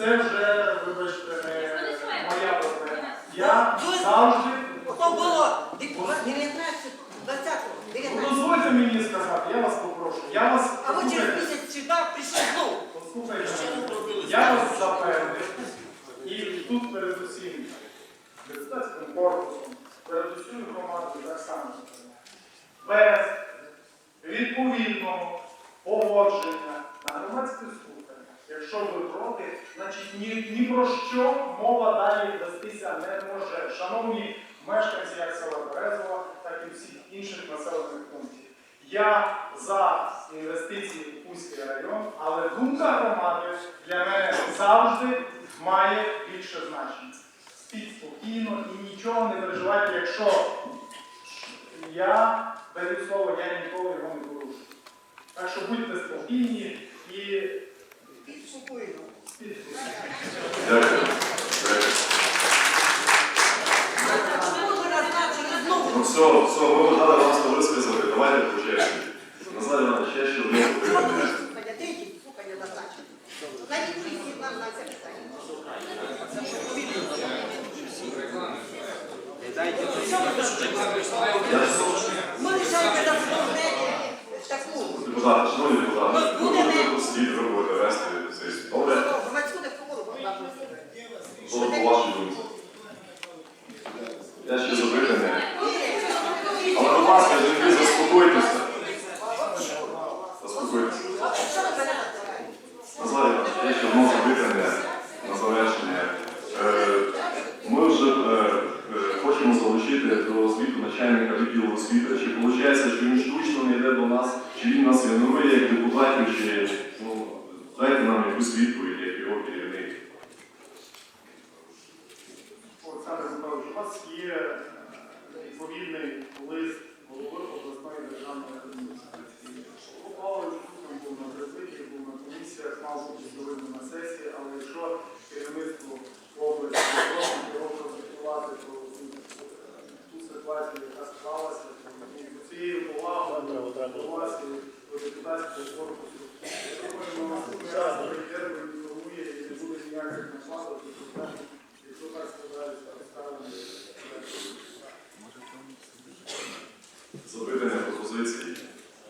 це вже, вибачте, не моя проблема. Я завжди. То було 19, 20, Ну, Дозвольте мені сказати, я вас попрошу. Я вас А ви через послухайте, місяць сюди прийшли знову. послухайте. Я вас запевнив. І тут перед усім депутатським корпусом, перед усіма громадою так само. Без відповідного погодження на громадське слухання. Якщо ви проти, значить ні, ні про що мова далі вестися не може. Шановні мешканці як села Березова, так і всіх інших населених пунктів. Я за інвестиції в Пузький район, але думка громади для мене завжди має більше значення. Спіть спокійно і нічого не переживайте, якщо я даю слово, я ніколи його не порушу. Так що будьте спокійні і. Дякую. Ну все, все, ви дали вам слово висказати, давайте по черзі. Назар Іванович, ще ще одне питання. Що Ми лишаємо за таку. депутати, шановні депутати, Ми будемо- ви будете вести Вашій думці? Я ще запитання. Але, будь ласка, жінки, заспокойтеся. Заспокойтеся. Іванович, є ще одне запитання на завершення. Ми вже е, е, хочемо залучити до звіту начальника відділу освіти. Чи виходить, що він штучно не йде до нас, чи він нас ігнорує як депутатів, якщо керівництво області просить його продиктувати про ту ту ситуацію, яка склалася, з цією повагою до вас і до депутатського корпусу, я думаю, наступний раз прийде, проінформує і не буде ніяких накладок, якщо так складаються обставини. Запитання пропозицій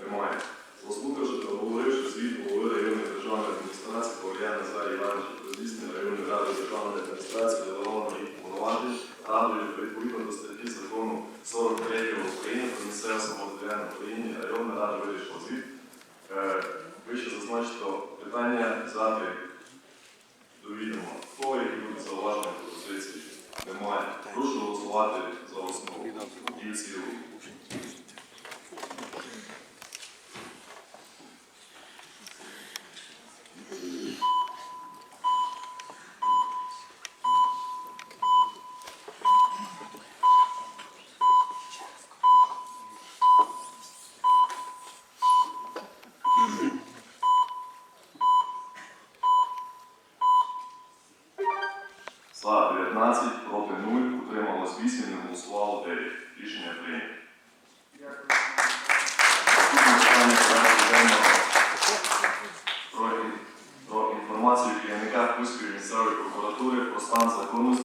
немає. Послухавши та говоривши звіт голови районної державної адміністрації Павлія Назарія Івановича про здійснення районної ради адміністрації делегованого їх радою відповідно до статті закону 43 України про місцеве самоврядування в Україні районна рада вирішила звіт. Е, Вище зазначити питання взяти до відома. Хто які будуть зауваження пропозиції? Немає. Прошу голосувати за основу і в